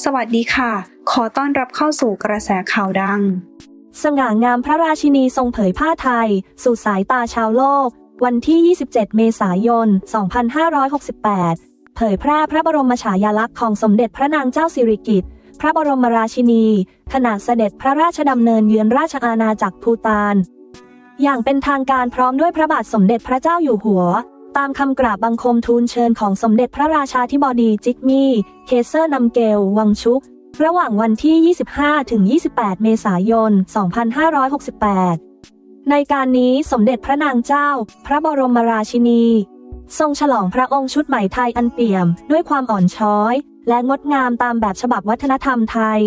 สวัสดีค่ะ ขอต้อนรับเข้าสู่กระแสข่าวดัง สง่างามพระราชินีทรงเผยผ้าไทย สู่สายตาชาวโลก วันที่ 27 เมษายน 2568 เผยแพร่พระบรมฉายาลักษณ์ของสมเด็จพระนางเจ้าสิริกิติ์พระบรมราชินี ขณะเสด็จพระราชดำเนินเยือนราชอาณาจักรภูตาน อย่างเป็นทางการพร้อมด้วยพระบาทสมเด็จพระเจ้าอยู่หัว ตามคำกราบบังคมทูลเชิญของสมเด็จพระราชาธิบดีจิกมี่ เคเซอร์นำเกล วังชุก ระหว่างวันที่ 25 ถึง 28 เมษายน 2568 ในการนี้สมเด็จพระนางเจ้า พระบรมราชินี ทรงฉลองพระองค์ชุดไหม่ไทยอันเปี่ยม ด้วยความอ่อนช้อย และงดงามตามแบบฉบับวัฒนธรรมไทย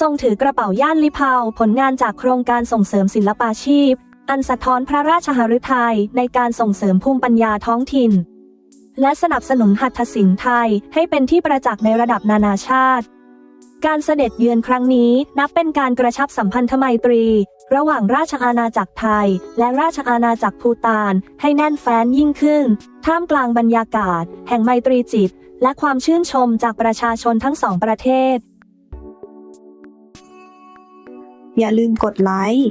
ทรงถือกระเป๋าย่านลิเพาผลงานจากโครงการส่งเสริมศิลปาชีพ อันสะท้อนพระราชหฤทัยในการส่งเสริมภูมิปัญญาท้องถิ่น และสนับสนุนหัตถศิลป์ไทยให้เป็นที่ประจักษ์ในระดับนานาชาติ การเสด็จเยือนครั้งนี้นับเป็นการกระชับสัมพันธไมตรี ระหว่างราชอาณาจักรไทย และราชอาณาจักรภูตาน ให้แน่นแฟ้นยิ่งขึ้น ท่ามกลางบรรยากาศ แห่งไมตรีจิต และความชื่นชมจากประชาชนทั้งสองประเทศ อย่าลืมกดไลค์